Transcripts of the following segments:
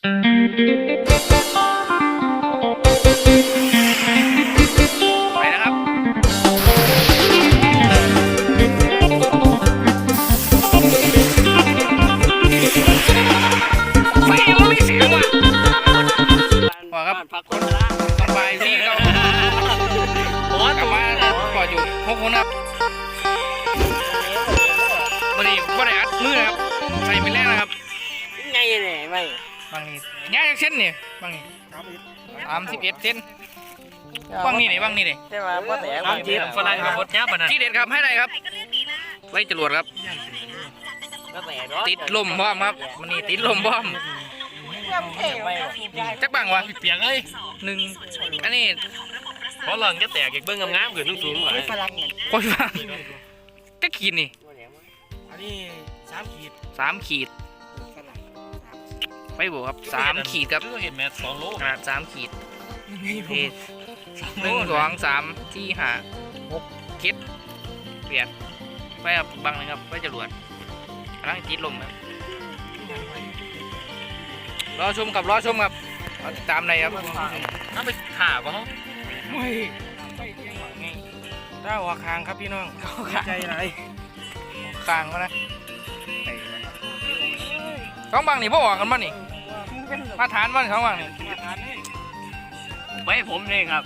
ไนนี่บางนี่สามสิบเอ็ดเส้นบางนี่ไหนบางนี่ไหนใช่ไหมพ่อแต่น้ำจีบฝรั่งกับบดยับอะนะที่เด็ดครับให้ได้ครับไว้จรวดครับก็แต่ติดลมพร้อมครับมันนี่ติดลมพร้อมจักบังวะเปียกเลยหนึ่งอันนี้เพราะหลังจะแตกอีกเบิ้งงามๆขึ้นสูงๆหน่อยฝรั่งเนี่ยโคตรฟังจะขีดนี่อันนี้สามขีดสามขีด ไปบวกครับสามขีดครับเห็นแมสสองโลขนาดสามขีดเอหนึ่งสองสามสี่ห้าหกเจ็ดเปลี่ยนไปครับบังหนึงครับไปจรวดกำลังติดลมครับรอชมกับรอชมครับรอติดตามในครับน้ำไปขาบ่เขาไม่ถ้าหัวคางครับพี่น้องใจไรกลางก็นะสองบังนี่พ่อออกกันบ้านี่ มาฐานบ้านสองบังนี่ไว้ผมเองครับ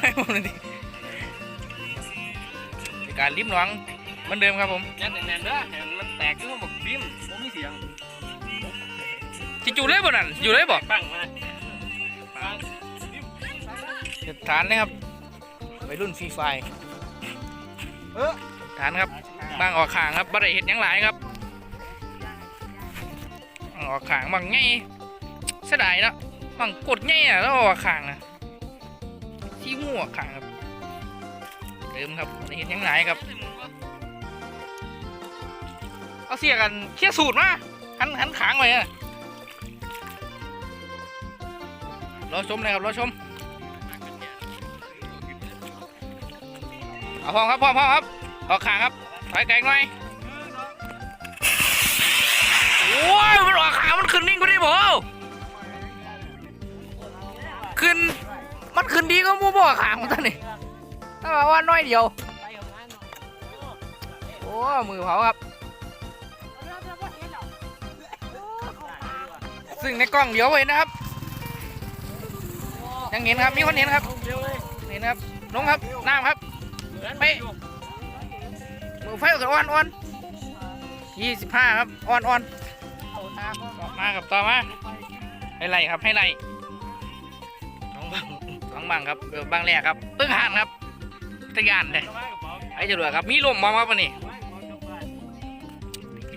ให้ผมเลยดิในการริมหลังเหมือนเดิมครับผมยันแน่นๆเด้อเห็นมันแตกขึ้นมาบอกบิ้มผมมีเสียงจิจูเลยบ่นั่นอยู่เลยบ่ปังมาฐานเลยครับวัยรุ่นฟรีไฟเออฐานครับบางออกขางครับบ่ได้เห็ดหยังหลายครับ ออกขางบางไงเสียดายเนาะบางกดไงอะแล้วออกขางนะที่หัวขางครับเดิมครับได้เห็ดหยังหลายครับ เอาเสียกันเคลียสูตรมาหันหันขางไว้อะรอชมเลยครับรอชมเอาพร้อมครับพร้อมพร้อมครับออกขางครับถอยไกลหน่อย อ้ยมันออกขามันขึ้นนิ่งกว่านี้บ่ขึ้น มันขึ้นดีก็มูบ่ออกขางมันตอนนี้ถ้าว่าน้อยเดียว โอ้มือเผาครับ ซึ่งในกล้องเดี๋ยวไว้นะครับ ยังเห็นครับ มีคนเห็นครับ เห็นครับลงครับ น้ำครับไปมือไฟอ่อนอ่อนยี่สิบห้าครับอ่อนอ่อน มาครับต่อมาให้ไล่ครับให้ไล่สองบังสองบังครับเออบางแรกครับตึ้งหันครับตะยานเลยไอ้จรวดครับมีลมมาครับวันนี้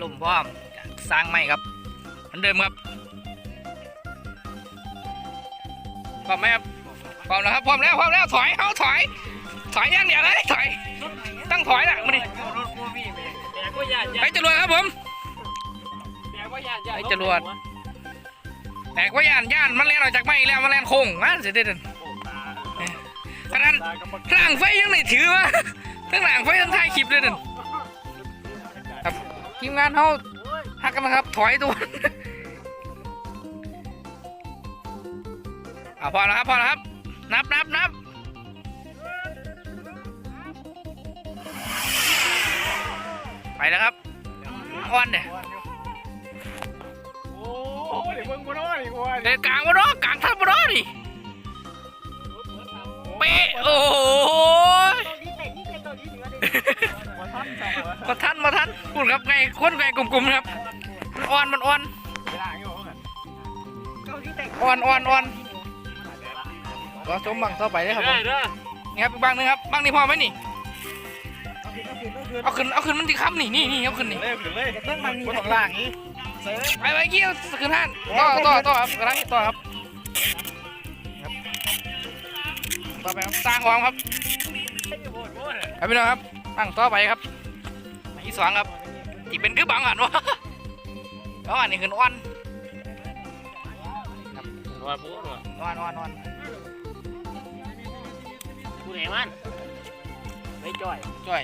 ลมพร้อมสร้างใหม่ครับเหมือนเดิมครับพร้อมไหมครับพร้อมแล้วครับพร้อมแล้วพร้อมแล้วถอยเอาถอย ถอยอย่างเดียวเลยถอยตั้งถอยละมาดิแตกก็ยานไปจรวดครับผม แตกก็ยานไอ้จรวด แตกว่าย่านย่านมันแล่นออกจากไม้แล้วมันแล่นโค้งมาเสียเด็ดขนาดร่างไฟยังไหนถือวะทั้งหลังไฟทั้งท้ายคลิปเลยนั่นครับทีมงานเขาหักกันนะครับ ถอยตัวอ่าพอแล้วครับพอแล้วครับ นับนับนับไปแล้วครับอ่อนเนี่ยโอ้ยเบิ่งบ่น้อยกว่าเดินกลางมาเนาะกลางทับมาเนาะนี่เป๊ะโอ้ยมาทันมาทันพูดครับไงคนไงกลมๆครับมันอ่อนมันอ่อนอ่อนอ่อนอ่อนก็ชมบังต่อไปเลยครับผมได้เด้อนี่ครับอีกบังหนึงครับบังนี่พอไหมนี่เอาขึ้นเอาขึ้นมันที่ค้ำนี่นี่นี่เอาขึ้นนี่เล่มเลยต้องมันมีข้างล่างนี้ ไปไปเกี่ยวขึ้นห้านต่อต่อต่อครับกำลังต่อครับต่อไปครับสร้างความครับครับพี่น้องครับตั้งต่อไปครับที่สองครับที่เป็นคือบังหันวะแล้วอันนี้คืออ้อนว่าปุ๊บอ้อนอ้อนอ้อนกูไหนมันไม่จ่อยช่วย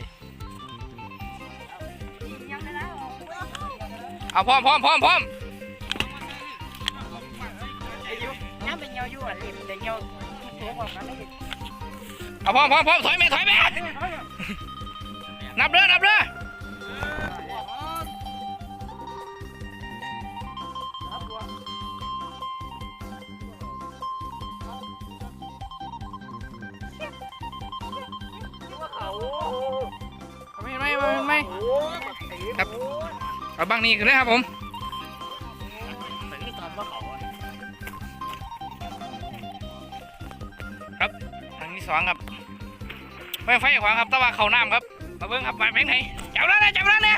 เอาพร้อมพร้อมพร้อมพร้อมมันเด็กเงี้ยวตัวของมันเอาพร้อมพร้อมพร้อมถอยแม่ถอยแม่นับเด้อนับเด้อไม่ไม่ไม่ไม่ครับ เอาบางนี่ขึ้นเลยครับผมเหมือนตอนว่าเขาอะทางที่สองครับไม่ไฟขวางครับตะวันเข่าน้ำครับมาเบิ้งครับมาเป็นไงจับแล้วนะจับแล้วนะ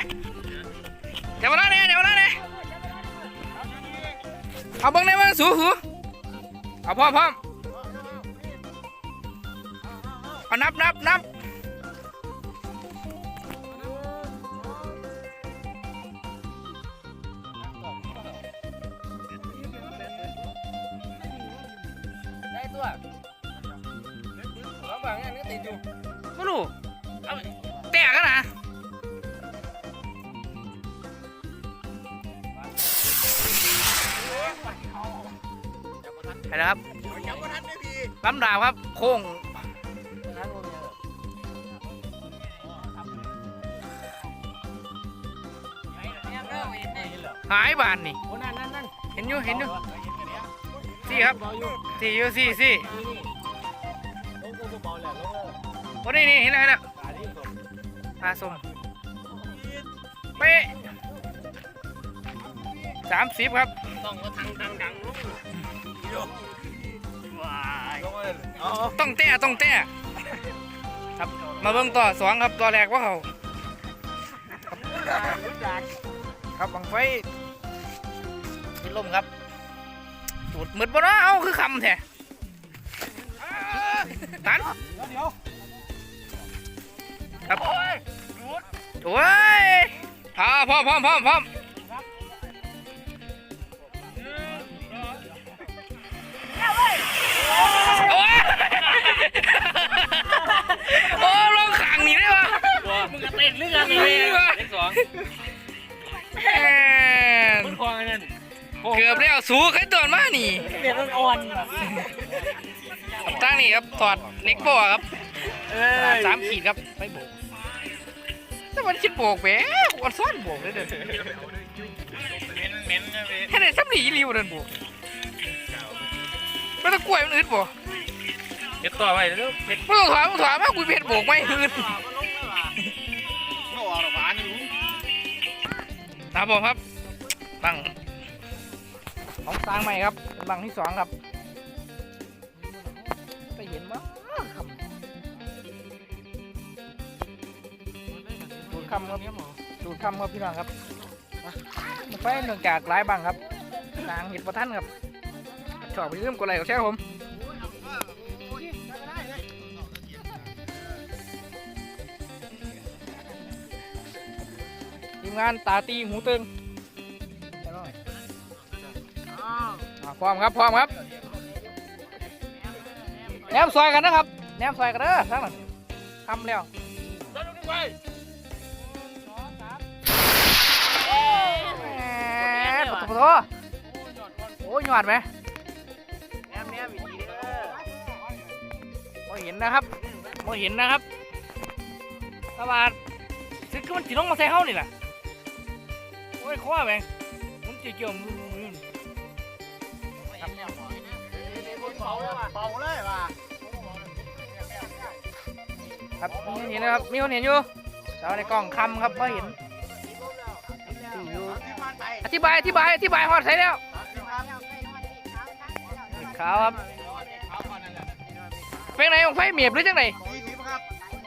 จับแล้วนะจับแล้วนะเอาเบิ้งได้มั้งสูหูเอาพร้อมพร้อมเอานับนับนับ ดาวครับ โค้งหายบานนี่เห็นอยู่เห็นอยู่สี่ครับสี่อยู่สี่สี่วลงโอ้นี่นี่เห็นแล้วเห็นแล้วปลาส้มเป๊ะสามสิบครับต้องมาทางดังดังลุก ต้องเตะต้องเตะครับมาเบิ่งต่อสองครับตัวแรกว่าเขาครับบังไฟติดลมครับจุดมืดบ่เนาะเอาคือคำแท้ตันครับโอ้ยอ่าพร้อมพร้อมพร้อมพร้อม โอ้ยโอ้ลงขังนี่ได้ปะมึงก็เต้นเรื่องนี่เลยวะเลขสองแม่นมันควงนั่นเกือบแล้วสูใครตัวมานี่เด็กอ่อนตั้งนี่ครับถอดเล็กโบครับเอขนาดสามขีดครับไปโบกแต่มันคิดโบกแหมวันซ้อนโบกเลยเด้อเม้นนะเว้ย แค่ไหนซ้ำหนีริวเดินโบก ไม่ต้องกล้วยมันอึดบ่เก็บต่อไว้แล้วเพชรไม่ต้องถอยไม่ต้องถอยมากกูเพชรโบกไม่อึดเขาออกหวานอยู่ครับผมครับบังของสร้างใหม่ครับเป็นบังที่สองครับไปเห็นมั้งคำดูดคำครับดูดคำครับพี่น้องครับมาไปเนื่องจากหลายบังครับทางเห็ดประทันครับ ชอบไปเริ่มกดไลค์กดแชร์ผมทีมงานตาตีหูตึงพร้อมครับพร้อมครับแนมซอยกันนะครับแนมซอยกันเด้อทั้งนั้นทำแล้วแหมปะโถโอ้ยหยอดไหม เห็นนะครับโอ้เห็นนะครับตลาดซึกคือมันจีน้องมาใส่เฮานี่แหละโอ้ยข้อแมงมันจีเกี่ยวมือมือเบาเลยว่ะเบาเลยว่ะครับมีเห็นนะครับมีคนเห็นอยู่แต่ว่าในกล้องคำครับไม่เห็นอยู่อธิบายอธิบายอธิบายฮอดใส่แล้วขาวครับ เป็นไงของไฟเมียบหรือจังไง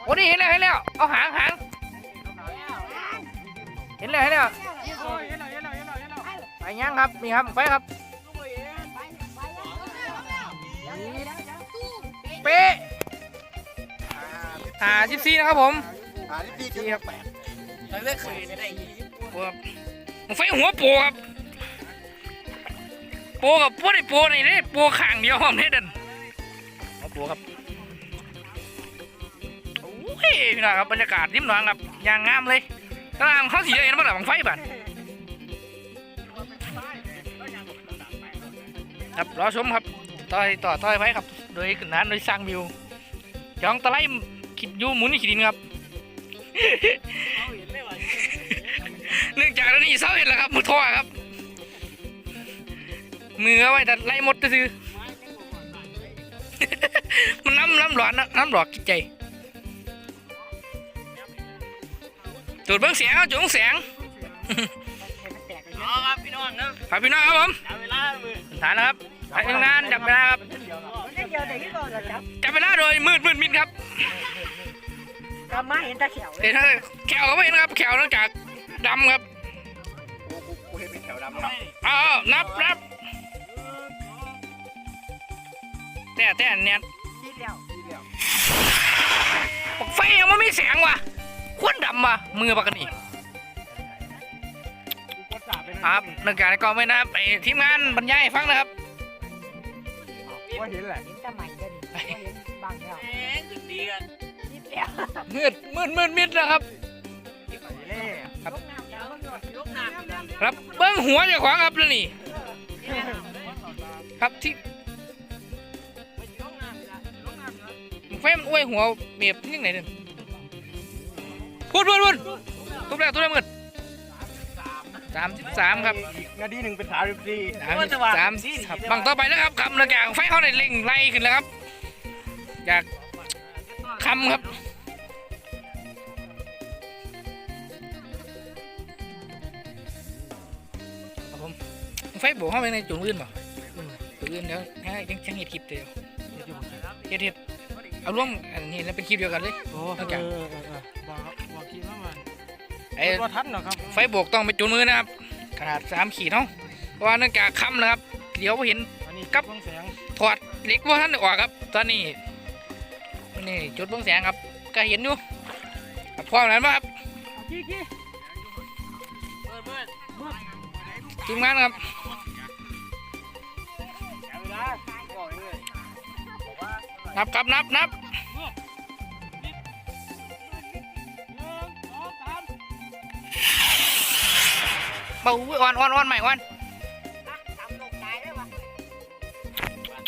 โอ้นี่เห็นแล้วเห็นแล้วเอาหางหางเห็นแล้วเห็นแล้วไปยังครับนี่ครับไฟครับเป๊ะหาสิบสี่นะครับผมอ่านี่พี่สี่ครับเราเลือกคืนได้โปครับไฟหัวโปครับโปกับโปได้โปนี่เลยโปข้างเดียวผมนี่เด่นหัวโปครับโอ้ ยพี่น้องครับบรรยากาศริมหนองครับอย่างงามเลยตารางเขาสีเอ็นมาหลังไฟบัดครับรอชมครับต่อยต่อต่อยไว้ครับ โดยขึ้นนั้นโดยสร้างวิวจองตะไลคิดยูหมุนขีดินครับเนื่องจากตอนนี้เศร้าเห็นแล้วครับมือท่อครับมือเอาไว้แต่ไล่มดซื้อมันน้ำน้ำหลอนน้ำหลอกจิตใจ จุดเบิ้งเสียงครับจุดเบิ้งเสียงอ๋อครับพี่น้องครับครับพี่น้องครับผมเอาเวลามือฐานนะครับไปทำงานจับเวลาครับเดี๋ยวเดี๋ยวที่บอกเราจับจับเวลาโดยมืดมืดมิดครับก็มาเห็นตาเขียวเลเดี๋ยยวถ้าแขวก็ไม่เห็นครับแขวเนื่องจากดำครับกูเห็นเป็นแถวดำครับอ้าวนับนับแต่แต่เนี่ยที่เดียวบอกไฟยังไม่มีเสียงว่ะ ควนดำว่ะมือปากกันนี่ครับเนื่องจากในกองไม่นะครับไอทีมงานบรรยายให้ฟังนะครับว่าเห็นแหละเห็นตาใหม่กันเห็นบางแล้วแหมขึ้นดีกันที่เดียวมืดมืดมืดมิดนะครับเล่ลงน้ำแล้วก็ยกหนักดังครับเบิ้งหัวเจ้าของครับแล้วนี่ครับที่ยกหนักยกหนักไฟมันอ้วยหัวเบียบยังไงเนี่ย พูดพูดพูดทุบแล้วทุบแล้วมืดสามสิบสามครับอีกนาทีหนึ่งเป็นสามสิบสี่สามสิบสามครับบังต่อไปนะครับคำเนื่องจากไฟเขาในเร่งไล่ขึ้นแล้วครับอยากคำครับครับผมไฟโบกเข้าไปในจุดอื่นป่ะจุดอื่นเดี๋ยวให้ยังยังเห็ดคลิปเดียวเห็ดเห็ดเอาร่วมอันนี้แล้วเป็นคลิปเดียวกันเลยโอ้นอ ไอ้ว่าทันเหรอครับไฟโบกต้องไปจุดมือนะครับ ขนาดสามขีดเนาะเพราะว่าเนื่องจากค่ำนะครับ เดี๋ยวเห็นอันนี้ครับต้องแสงถอดเหล็กว่าท่านได้ออกครับ ตอนนี้นี่จุดเบื้องแสงครับ ก็เห็นอยู่ครับพร้อมแล้วครับขี้ขี้เมื่อเมื่อทีมงานครับเอาเวลาบอกเลยนับครับนับนับ เบาอุ้ยอ่อนอ่อนอ่อนใหม่อ่อนตายได้ปะ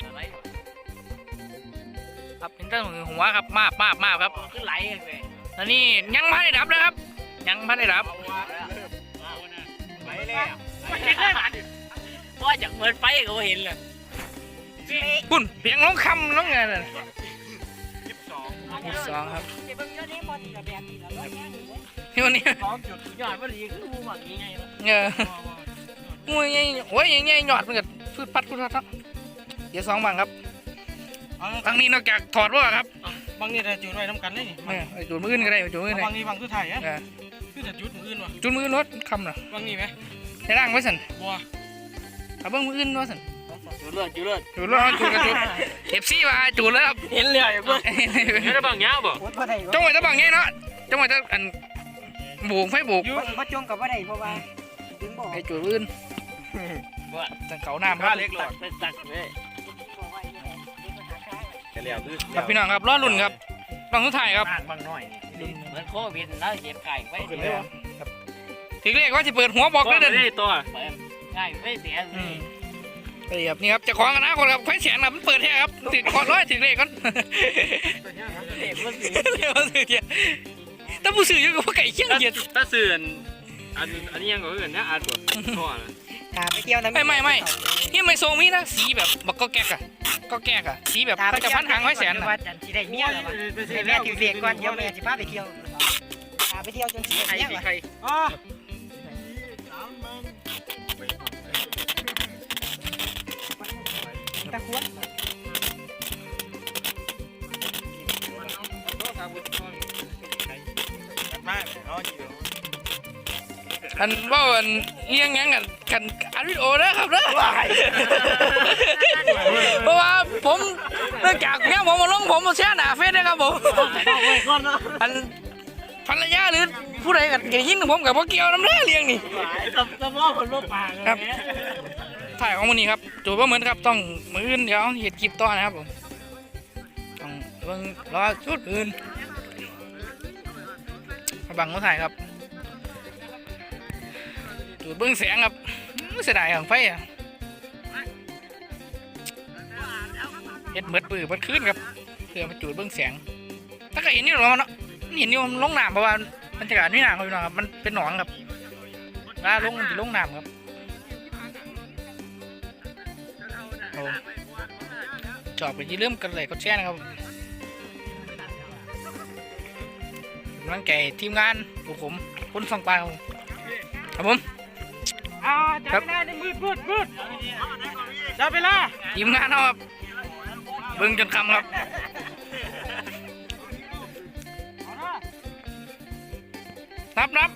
อะไรครับเป็นต้นหัวครับมาบมาบมาบครับขึ้นไหลกันเลยตอนนี้ยังพันได้ดับนะครับ ยังพันได้ดับไปเลยว่าจากเปิดไฟก็เห็นเลยปุ่นเพียงน้องคำน้องไงน่ะยี่สิบสองยี่สิบสองครับ เดี๋ยวเบิ่งเดี๋ยวนี้พอดีกับแบบนี้แล้วก็แง่หนึ่งเลยที่วันนี้สองจุดยอดพอดีคือมูหมักยังไงเออมวยไงโอ้ยยังไงหยอดมันก็พืดปัดพืดปัดครับเดี๋ยวสองบังครับเอาทางนี้นอกจากถอดว่าครับบางนี่จะจุดไว้ทำกันเลยนี่เออไอ้จุดมืออื่นก็ได้ไอ้จุดมืออื่นเอาได้บางนี่บางคือไทยอะเออคือจะจุดมืออื่นวะจุดมืออื่นรถคำน่ะบางนี่ไหมให้ร่างไว้สั่นบัวเอาเบิ้งมืออื่นว่าสั่นจุดเลือดจุดเลือดจุดแล้วจุดกันจุดเอฟซีมาจุดแล้วครับเห็นเลยอย่าเพิ่งเห็นได้บางเงี้ยบ่โอ้ยพอได้จงไว้จะบังไงเนาะจงไว้จะอัน โบกไฟโบกพอจงกับว่าได้เพราะว่าดึงบอกไอ้จุดมืออื่นตั้งเขาน้ำครับเล็กหลอดเป็นตักเลยบอกว่าอย่างนี้เด็กมันหาข้างกันแล้วคือครับพี่น้องครับรอรุ่นครับต้องทุกถ่ายครับบางหน่อยเหมือนโควิดแล้วเจ็บไก่ไว้ขึ้นเลยครับถึงเลขว่าจะเปิดหัวบอกได้เดินตัวไก่ไม่เสียอืมไปครับนี่ครับเจะของกันนะคนครับไฟแสนครับมันเปิดแท้ครับติดคอร้อยถึงเลขก่อนเด็กมันสิเดี๋ยวสื่อเกียร์ แต่ผู้สื่ออยู่กับพวกไก่เชี่ยงเกียร์ถ้าเสื่อนอันอันนี้ยังก็เอื่นนะอันตัวท่อนะตาไปเที่ยวนะไม่ไม่ไม่ที่ไม่ทรงมีนะสีแบบบักก็แก๊กอะก็แก๊กอะสีแบบเขาจะพันหางไว้แสนว่าอะจันสิได้เมียแล้ววะให้แม่ถือเรียกก่อนเดี๋ยวแม่สิพาไปเที่ยวพาไปเที่ยวจนสิได้ใครเมียสีวะใครอ๋อตะควดมาเอาจีอันว่าอันเลี้ยงยังกันกันอันวิดีโอนะครับนะเพราะว่าผมเนื่องจากเนี่ยผมมาลงผมมาแช่หนาเฟซนะครับผมอันภรรยาหรือผู้ใดกันอย่ายินผมกับพ่อเกี่ยวน้ำเนื้อเลี้ยงนี่สมสมองคนลูกปากครับถ่ายของมันนี้ครับจูบว่าเหมือนครับต้องมืออื่นเดี๋ยวเห็ดคลิปต่อนะครับผมต้องเบิ่งรอชุดอื่นมา บังมาถ่ายครับจูดเบิ้องแสงครับเสียดายของไฟอะเฮ็ดเหมือดปื้อเบิดขึ้นครับเพื่อมาจูดเบื้องแสงถ้าก็เห็นนี่หรอมันเนาะมันเห็นนี่มันลงน้ำเพราะว่าบรรยากาศนี่น้ำครับพี่น้องครับ มันเป็นหนองครับเวลาลงมันจะลงน้ำครับโอ้ชอบก็อย่าลืมกันเลยกดแชร์นะครับ กำลังใจทีมงานพวกผมคนฟังปลาครับผมครับผมอ่าจับเวลาในมืดมืดมืดจับเวลาทีมงานเราครับเบิ่งจนคำครับนับนับ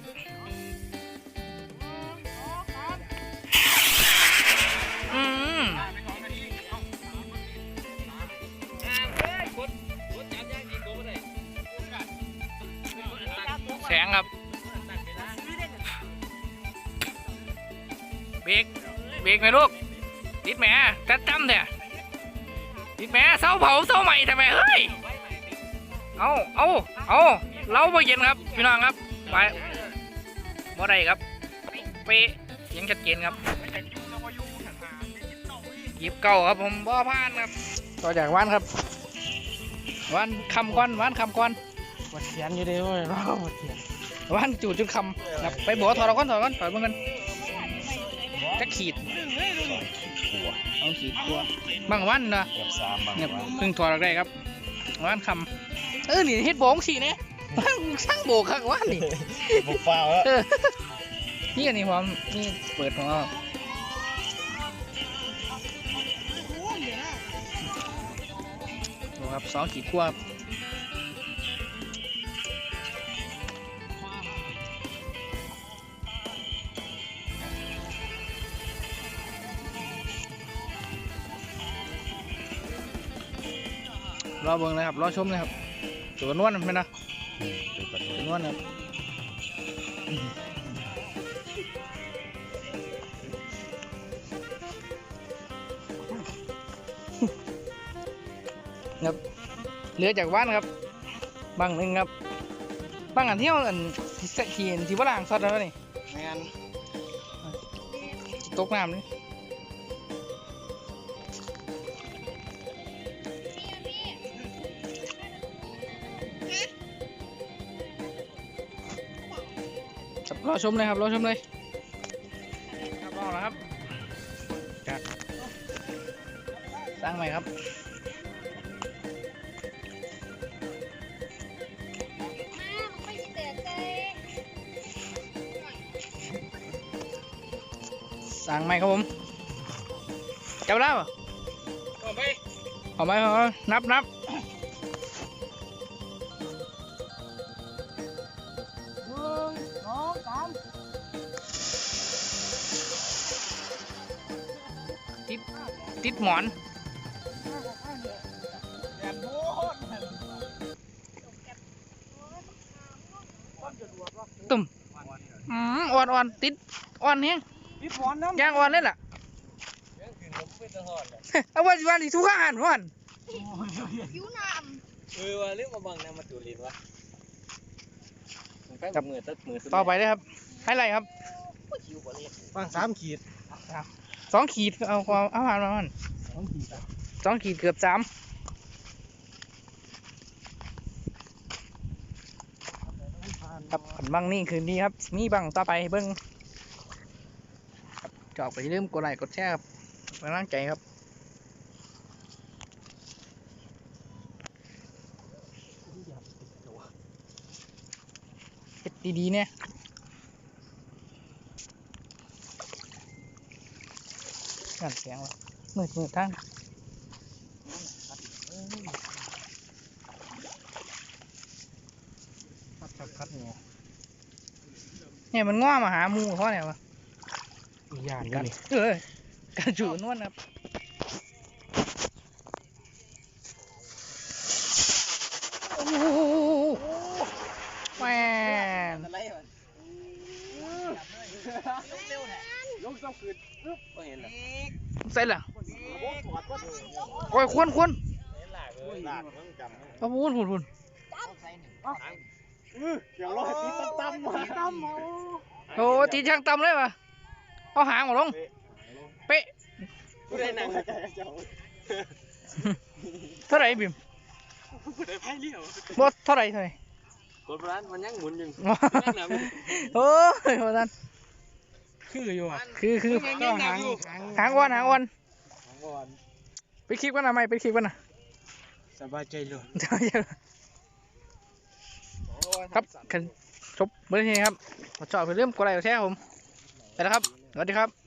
ติดแหม่จัดจำเนี่ยติดแหม่เสาเผาเสาใหม่ทำไมเฮ้ยเอาเอาเอาเราบ่เย็นครับพี่น้องครับไปบ่ได้ครับเป๊ะเสียังชัดเจนครับหยิบเก่าครับผมบ่พลาดครับต่อจากวันครับวันคำก้อนวันคำก้อนปวดเขียนอยู่เดียวเลยเราปวดเขียนวันจูดจุดคำครับไปบอกว่าถอดเอาก้อนถอดก้อนถอดเบิ่งกันจะขีด เอาขีดตัวบางวันนะเกือบสามบางเนี่ยวันเพิ่งถอดออกได้ครับวันคำเออนี่เฮ็ดโบงสีเนี่ยมันช่างโบกครับว่านี่บุกฟ้าวแล้วเออนี่อันนี้ผมนี่เปิดของเราดูครับสองขีดกว่ อเบิ่งนะครับรอชมนะครับตัวนวลไหมนะตัวนวลครับครับเหลือจากบ้านครับบางหนึ่งครับบางอันที่เอาอันที่ใส่ที่อันที่ว่าล่างซอสแล้วนี่แมนตกน้ำนี่ อชมเลยครับรอชมเลยครับรอแล้วครับจากสร้างใหม่ครับสั่งไหมครับผมจับแล้วเอาไปเอาไหมเอาไหมนับนับ อน ตุ่มอืมอ่อนอ่อนติดอ่อนเฮียพี่ฟอนน้ำย่างอ่อนเลยล่ะเอาวันวันนี้ทุกอาหารวันเออว่าเรื่องมาบังนะมาจูลินวะแป้งมือตัดมือต่อไปเลยครับให้ไรครับบางสามขีดสองขีดเอาความอาหารมามัน สองขีดสองขีดเกือบสามครับขันบังนี่คืนนี้ครับ มีบังต่อไปเบิ้งจอกไปอย่มกดไลค์กดแชร์ครับกำลังใจครับเฮ็ดดีๆเนี่ยงานเสียงวะ มืดมืดทางคัดคัดคัดเนี่ยเนี่ยมันง้อมาหาหมูเพราะอะไรวะมียานกันนี่เออการจูนวลครับโอ้โหแม่น ลงต้องขืน ก็เห็นแล้ว ใส่ละโอ้ยควนควนลากต้องจำเอาพูนพูนพูนเดี๋ยวรอตีตั้มตั้มมาตั้มโอ้ตีช่างตำเลยวะเอาหางมาลง เป๊ะผู้ใดนั่งใจเจ้าเท่าไหร่บิมได้ไพ่เลี้ยวบ่เท่าไหร่เท่าไหร่กดร้านมันยังหมุนอยู่โอ้ยว่าซั่นคืออยู่อะคือคือก็หางหางอ้วนหางอ้วน ไปคลิปกันนะไม่ไปคลิปกันนะสบายใจเลยครับคันจบเบอร์นี้ครับขอชอบเพื่อเริ่มกดไลค์กดแชร์ครับผมไปแล้วครับสวัสดีครับ